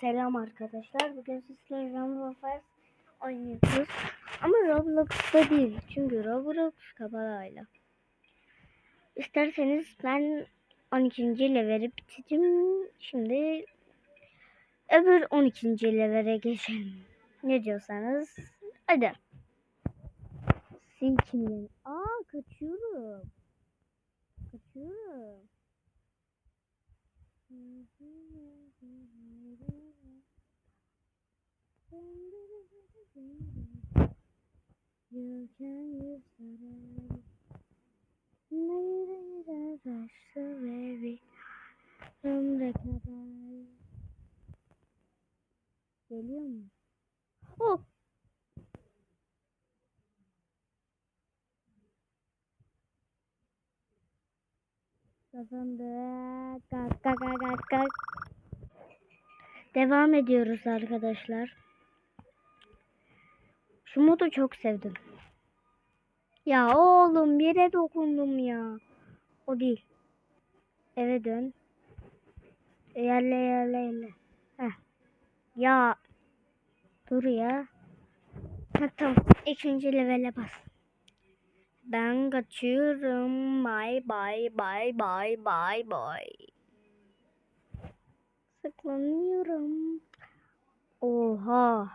selam arkadaşlar. Bugün sizlerle Fires oynuyoruz. Ama Roblox'ta değil. Çünkü Roblox kapalayla. İsterseniz ben 12. leveli bitirdim. Şimdi öbür 12. levele geçelim. Ne diyorsanız. Hadi. Silkimden. Aa kaçıyorum. Kaçıyorum. You can use the Later rush so very ömre kadar. Geliyor mu? Oh! Kazandık. Kalk kalk kalk kalk kalk. Devam ediyoruz arkadaşlar. Şu modu çok sevdim. Ya oğlum yere dokundum ya. O değil. Eve dön. Yerle yerle yerle. Heh. Ya. Dur ya. Heh, tamam. İkinci levele bas. Ben kaçıyorum. Bye bye bye bye bye bye. Saklanıyorum. Oha.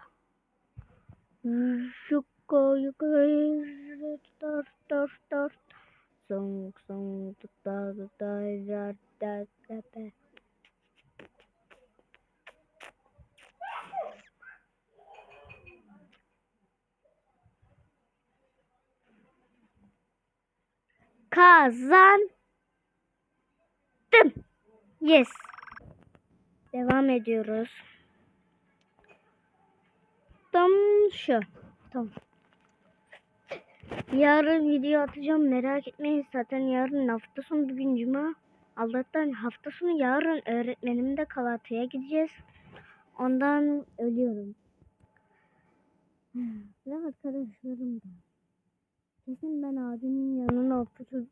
Yuka yuka dört dört dört. Song song da da da da da da. Kazandım. Yes. Devam ediyoruz. Şu. Tamam. Yarın video atacağım merak etmeyin zaten yarın hafta sonu bugün cuma. Allah'tan hafta sonu yarın öğretmenim de Kalatı'ya gideceğiz. Ondan ölüyorum. Ve arkadaşlarım da. Kesin ben abimin yanına oturup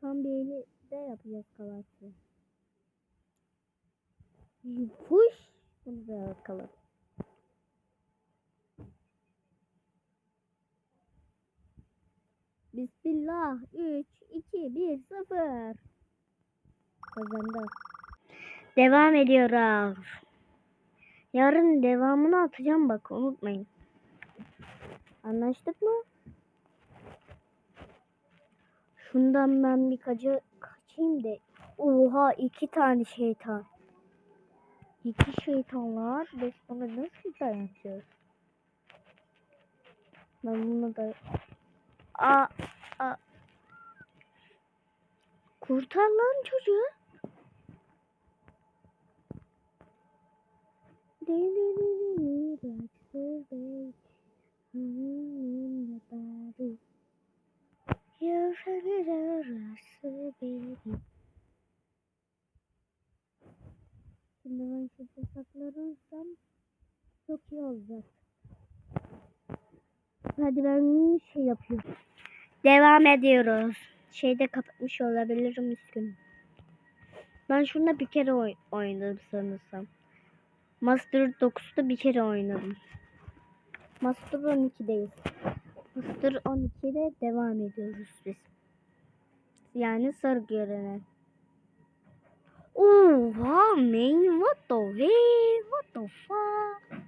tam bir eli de yapacağız Kalatı. Puş. Bunu da Bismillah. 3, 2, 1, 0. Kazandı. Devam ediyoruz. Yarın devamını atacağım bak unutmayın. Anlaştık mı? Şundan ben bir kaça, kaçayım da. Oha iki tane şeytan. İki şeytan var. Bunu nasıl dayanacağız? Ben bunu da... Aa, aa. Kurtar lan çocuğu. Şimdi ben şurada saklanırsam çok iyi olacak. Hadi ben şey yapıyorum. Devam ediyoruz. Şeyde kapatmış olabilirim üstünü. Ben şunda bir kere oy oynadım sanırsam. Master 9'da bir kere oynadım. Master 12'deyiz. Master 12'de devam ediyoruz biz. Yani sarı görene. Oha man what the hey what the fuck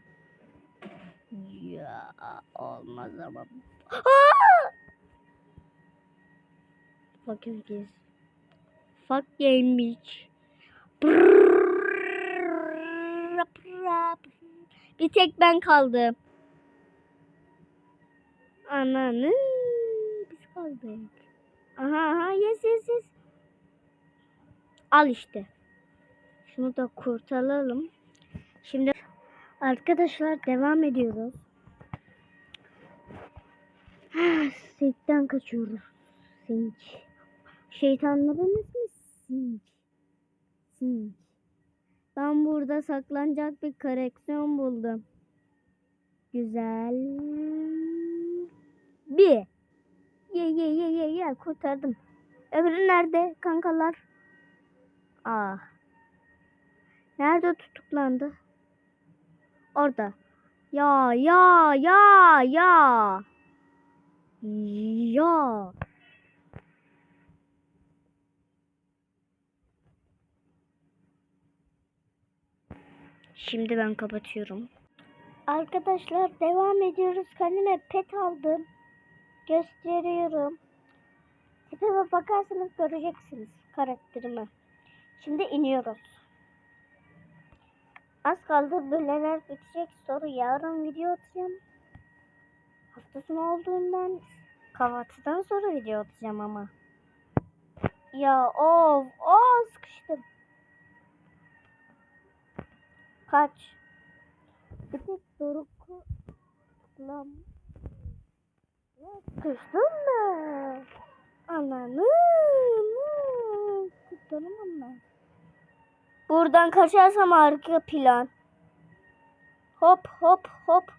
ya olmaz ama Aa! Fucking kiss fuck game bitch bir tek ben kaldım ananı biz kaldık aha aha yes yes yes al işte şunu da kurtaralım. Şimdi arkadaşlar devam ediyoruz. Sikten kaçıyoruz. Sinç. Şeytanların ismi Sinç. Sinç. Ben burada saklanacak bir koreksiyon buldum. Güzel. Bir. Ye ye ye ye ye kurtardım. Öbürü nerede kankalar? Ah. Nerede tutuklandı? Orada. Ya ya ya ya. Ya. Şimdi ben kapatıyorum. Arkadaşlar devam ediyoruz. Kendime pet aldım. Gösteriyorum. Tipime bakarsanız göreceksiniz karakterimi. Şimdi iniyoruz. Az kaldı böyleler bitecek. Sonra yarın video atacağım. Hafta sonu olduğundan kahvaltıdan sonra video atacağım ama. Ya of of sıkıştım. Kaç. Bir tek Doruk'u tıklam. Ya sıkıştım mı? Ananı. Kurtaramam ben. Buradan kaçarsam arka plan. Hop hop hop.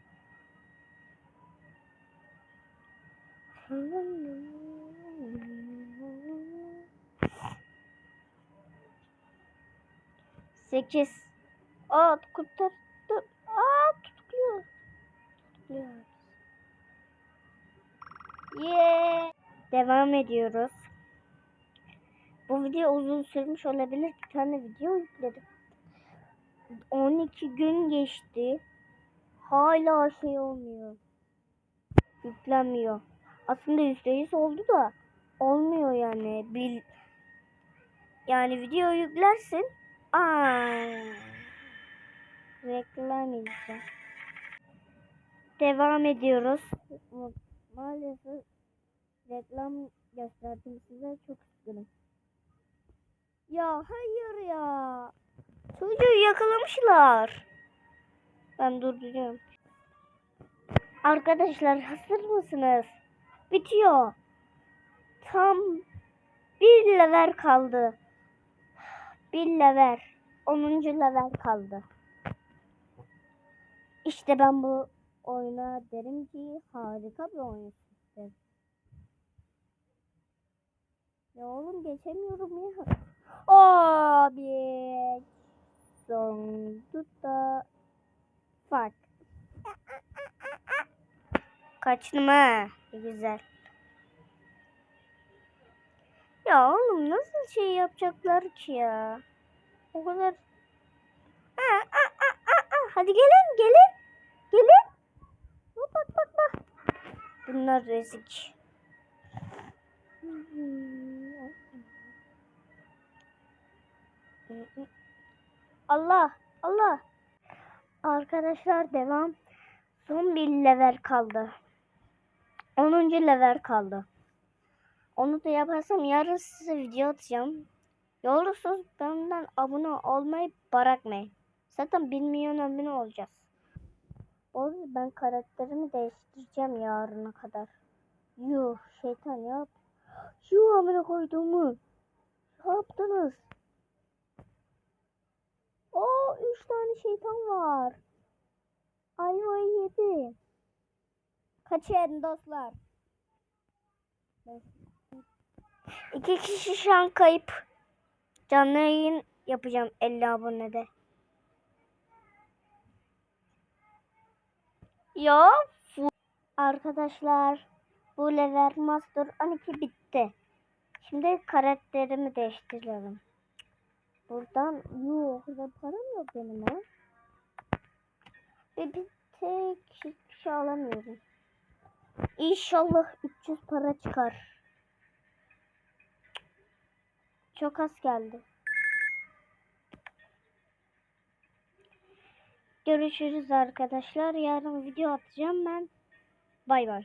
Sekiz. Aa kurtar. Aa tutukluyor. Tutukluyor. Yeah. Devam ediyoruz. Bu video uzun sürmüş olabilir. Bir tane video yükledim. 12 gün geçti. Hala şey olmuyor. Yüklenmiyor. Aslında %100 oldu da olmuyor yani. Bil yani video yüklersin. Aa. İzle. Devam ediyoruz. Maalesef reklam gösterdim size çok üzgünüm. Ya hayır ya. Çocuğu yakalamışlar. Ben durduracağım. Arkadaşlar hazır mısınız? Bitiyor. Tam bir lever kaldı. Bir lever. Onuncu lever kaldı. İşte ben bu oyuna derim ki harika bir oyun sistem. Ya oğlum geçemiyorum ya. Abi. Son da fark. Kaçtım. Güzel. Ya oğlum nasıl şey yapacaklar ki ya? O kadar. Ha, ha, ha. Hadi gelin gelin. Gelin. Bak bak bak. Bunlar rezik. Allah Allah. Arkadaşlar devam. Son bir level kaldı. 10. level kaldı. Onu da yaparsam yarın size video atacağım. Yolursunuz benden abone olmayı bırakmayın. Zaten 1 milyon abone olacağız. O ben karakterimi değiştireceğim yarına kadar. Yuh şeytan yap. Yuh amına koyduğumu. Ne yaptınız? Oo üç tane şeytan var. Ayvayı yedi. Kaçın dostlar. İki kişi şu an kayıp. Canlı yayın yapacağım 50 abonede. Ya arkadaşlar bu level master 12 bitti. Şimdi karakterimi değiştirelim. Buradan yok da param yok benim ha. Ve bir tek hiçbir şey alamıyorum. İnşallah 300 para çıkar. Çok az geldi. Görüşürüz arkadaşlar. Yarın video atacağım ben. Bay bay.